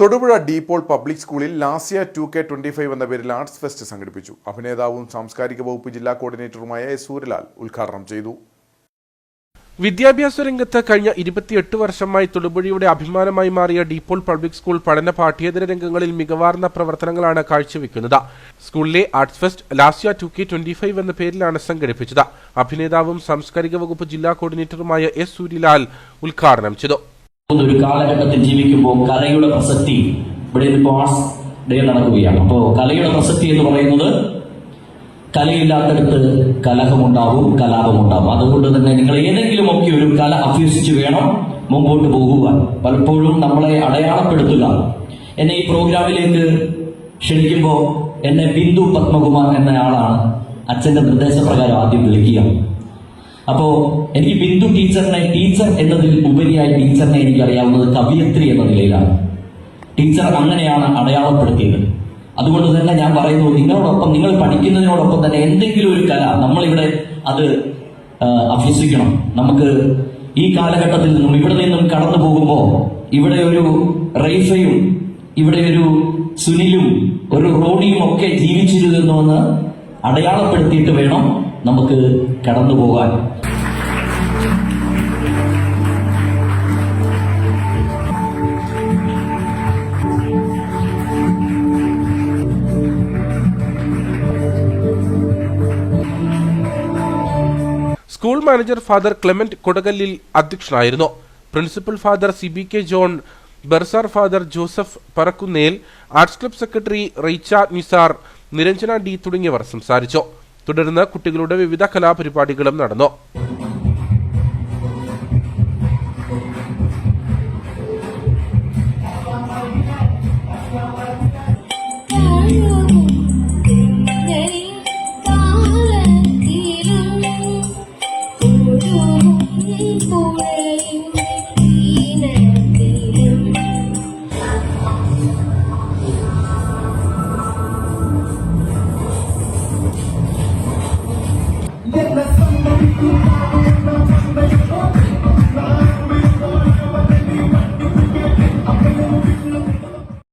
Thodupuzha De Paul public സ്കൂളിൽ Lasya two K twenty five എന്ന പേരിൽ ആർട്സ് ഫെസ്റ്റ് സംഘടിപ്പിച്ചു. അഭിനേതാവും സാംസ്കാരിക വകുപ്പ് ജില്ലാ കോർഡിനേറ്ററുമായ എസ് സൂര്യലാൽ ഉദ്ഘാടനം ചെയ്തു. വിദ്യാഭ്യാസ രംഗത്ത് കഴിഞ്ഞ ഇരുപത്തിയെട്ട് വർഷമായി തൊടുപുഴയുടെ അഭിമാനമായി മാറിയ ഡീപോൾ പബ്ലിക് സ്കൂൾ പഠന പാഠ്യേതര രംഗങ്ങളിൽ മികവാർന്ന പ്രവർത്തനങ്ങളാണ് കാഴ്ചവെക്കുന്നത്. സ്കൂളിലെ arts fest Lasya two K twenty five എന്ന പേരിലാണ് സംഘടിപ്പിച്ചത്. അഭിനേതാവും സാംസ്കാരിക വകുപ്പ് ജില്ലാ കോർഡിനേറ്ററുമായ എസ് സൂര്യലാൽ ഉദ്ഘാടനം ചെയ്തു. ഒരു കാലഘട്ടത്തിൽ ജീവിക്കുമ്പോൾ കലയുടെ പ്രസക്തി ഇവിടെ ഇപ്പോൾ ഡേ നടക്കുകയാണ്. അപ്പോൾ കലയുടെ പ്രസക്തി എന്ന് പറയുന്നത് കലയില്ലാത്തടത്ത് കലഹമുണ്ടാവും കലാപമുണ്ടാവും. അതുകൊണ്ട് തന്നെ നിങ്ങൾ ഏതെങ്കിലും ഒക്കെ ഒരു കല അഭ്യസിച്ച് വേണം മുമ്പോട്ട് പോകുവാൻ. പലപ്പോഴും നമ്മളെ അടയാളപ്പെടുത്തുക. എന്നെ ഈ പ്രോഗ്രാമിലേക്ക് ക്ഷണിക്കുമ്പോൾ എന്നെ ബിന്ദു പത്മകുമാർ എന്നയാളാണ് അച്ഛന്റെ നിർദ്ദേശപ്രകാരം ആദ്യം വിളിക്കുക. അപ്പോ എനിക്ക് ബിന്ദു ടീച്ചറിനെ ടീച്ചർ എന്നതിൽ ഉപരിയായി ടീച്ചറിനെ എനിക്ക് അറിയാവുന്നത് കവിയത്രി എന്ന നിലയിലാണ്. ടീച്ചർ അങ്ങനെയാണ് അടയാളപ്പെടുത്തിയത്. അതുകൊണ്ട് തന്നെ ഞാൻ പറയുന്നു നിങ്ങളോടൊപ്പം നിങ്ങൾ പഠിക്കുന്നതിനോടൊപ്പം തന്നെ എന്തെങ്കിലും ഒരു കല നമ്മളിവിടെ അത് അഭ്യസിക്കണം. നമുക്ക് ഈ കാലഘട്ടത്തിൽ നിന്നും ഇവിടെ നിന്നും കടന്നു പോകുമ്പോൾ ഇവിടെ ഒരു റൈഫയും ഇവിടെ ഒരു സുനിലും ഒരു റോഡിയും ഒക്കെ ജീവിച്ചിരുന്നു എന്ന് അടയാളപ്പെടുത്തിയിട്ട് വേണം നമുക്ക് കടന്നു പോകാൻ. School manager father Clement Kodakallil അധ്യക്ഷനായിരുന്നു. Principal father C B K John bursar father Joseph Parakkunnel arts club secretary Raicha Nisar Niranjana D തുടങ്ങിയവർ സംസാരിച്ചു. തുടർന്ന് കുട്ടികളുടെ വിവിധ കലാപരിപാടികളും നടന്നു Get my summer,